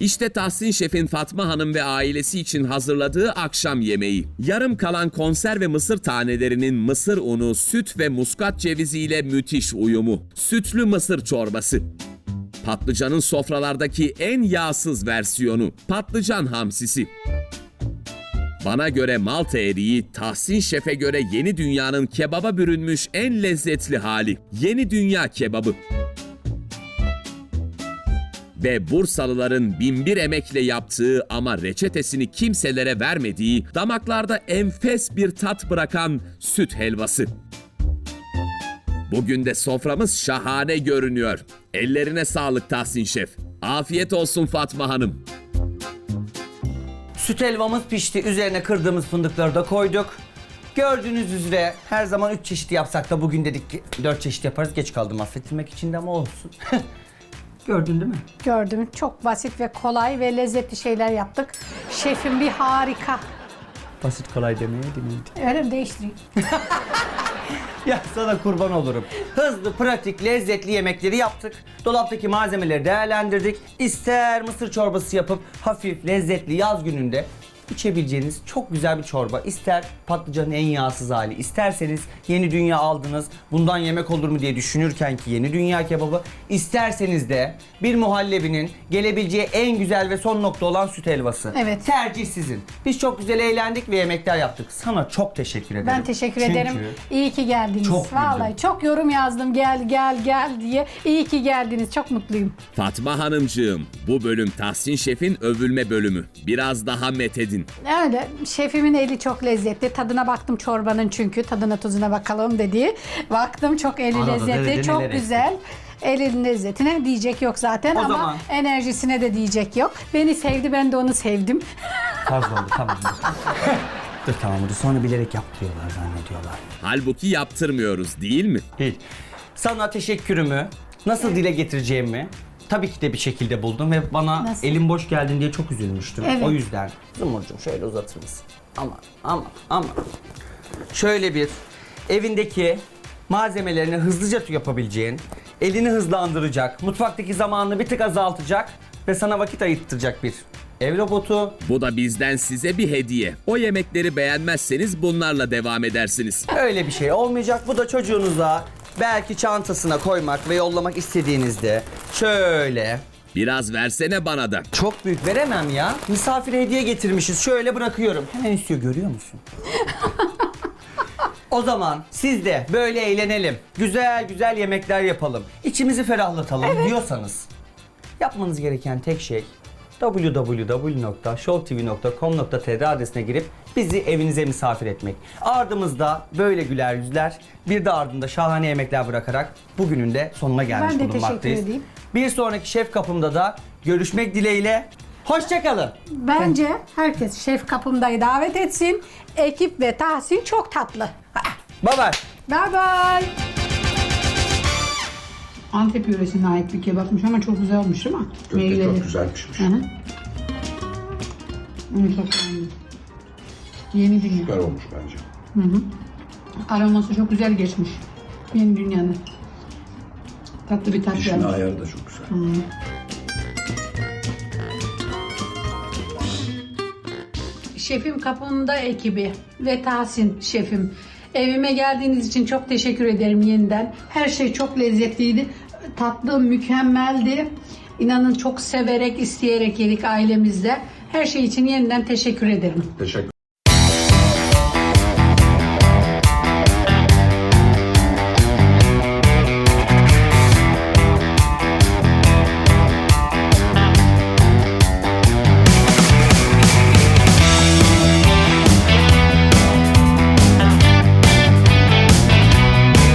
İşte Tahsin Şef'in Fatma Hanım ve ailesi için hazırladığı akşam yemeği. Yarım kalan konserve mısır tanelerinin mısır unu, süt ve muskat ceviziyle müthiş uyumu. Sütlü mısır çorbası. Patlıcanın sofralardaki en yağsız versiyonu. Patlıcan hamsisi. Bana göre Malta eriği, Tahsin Şef'e göre yeni dünyanın kebaba bürünmüş en lezzetli hali. Yeni dünya kebabı. Ve Bursalıların binbir emekle yaptığı ama reçetesini kimselere vermediği, damaklarda enfes bir tat bırakan süt helvası. Bugün de soframız şahane görünüyor. Ellerine sağlık Tahsin Şef. Afiyet olsun Fatma Hanım. Süt helvamız pişti. Üzerine kırdığımız fındıkları da koyduk. Gördüğünüz üzere her zaman 3 çeşit yapsak da bugün dedik ki 4 çeşit yaparız. Geç kaldım affettirmek için de ama olsun. Gördün değil mi? Gördüm. Çok basit ve kolay ve lezzetli şeyler yaptık. Şefim bir harika. Basit kolay demeye dinleyin. Öyle mi değiştireyim? Ya sana kurban olurum. Hızlı, pratik, lezzetli yemekleri yaptık. Dolaptaki malzemeleri değerlendirdik. İster mısır çorbası yapıp hafif, lezzetli yaz gününde içebileceğiniz çok güzel bir çorba. İster patlıcanın en yağsız hali, isterseniz yeni dünya aldınız. Bundan yemek olur mu diye düşünürken ki yeni dünya kebabı. İsterseniz de bir muhallebinin gelebileceği en güzel ve son nokta olan süt helvası. Evet. Tercih sizin. Biz çok güzel eğlendik ve yemekler yaptık. Sana çok teşekkür ederim. Ben teşekkür Çünkü- ederim. İyi ki geldiniz. Çok güldüm. Vallahi çok yorum yazdım gel gel gel diye. İyi ki geldiniz. Çok mutluyum. Fatma Hanımcığım, bu bölüm Tahsin Şef'in övülme bölümü. Biraz daha methedin. Öyle. Şefimin eli çok lezzetli. Tadına baktım çorbanın çünkü. Tadına tuzuna bakalım dedi. Baktım çok eli Arada lezzetli. derede Çok neler güzel. Elin lezzetine diyecek yok zaten O ama zaman- enerjisine de diyecek yok. Beni sevdi ben de onu sevdim. Fazla oldu tamam. Dur tamam dur sonra bilerek yaptırıyorlar zannediyorlar. Halbuki yaptırmıyoruz değil mi? Hiç. Sana teşekkürümü nasıl dile getireceğimi tabii ki de bir şekilde buldum ve bana Nasıl? elim boş geldin diye çok üzülmüştüm. Evet. O yüzden Zumurcuğum şöyle uzatır mısın? Ama ama ama şöyle bir evindeki malzemelerini hızlıca yapabileceğin, elini hızlandıracak, mutfaktaki zamanını bir tık azaltacak ve sana vakit ayırttıracak bir ev robotu. Bu da bizden size bir hediye. O yemekleri beğenmezseniz bunlarla devam edersiniz. Öyle bir şey olmayacak. Bu da çocuğunuza belki çantasına koymak ve yollamak istediğinizde şöyle Biraz versene bana da. çok büyük veremem ya. Misafir hediye getirmişiz. Şöyle bırakıyorum. Hemen istiyor görüyor musun? o zaman siz de böyle eğlenelim. Güzel güzel yemekler yapalım. İçimizi ferahlatalım diyorsanız yapmanız gereken tek şey www.showtv.com.tr adresine girip bizi evinize misafir etmek. Ardımızda böyle güler yüzler, bir de ardında şahane yemekler bırakarak bugünün de sonuna gelmiş Ben de teşekkür bulunmaktayız. edeyim. Bir sonraki şef kapımda da görüşmek dileğiyle. Hoşçakalın. Bence herkes şef kapımdayı davet etsin. Ekip ve Tahsin çok tatlı. Bye bye. Bye bye. Antep yöresine ait bir kebapmış ama çok güzel olmuş değil mi? Köfte çok güzel pişmiş. Hı hı. Onu çok beğendim. Yeni dünya. Süper olmuş bence. Aroması çok güzel geçmiş. Yeni dünyanın. Tatlı bir tat Pişme gelmiş. ayarı da çok güzel. Şefim kapında ekibi ve Tahsin şefim. Evime geldiğiniz için çok teşekkür ederim yeniden. Her şey çok lezzetliydi. Tatlı mükemmeldi. İnanın çok severek, isteyerek yedik ailemizde. Her şey için yeniden teşekkür ederim. Teşekkür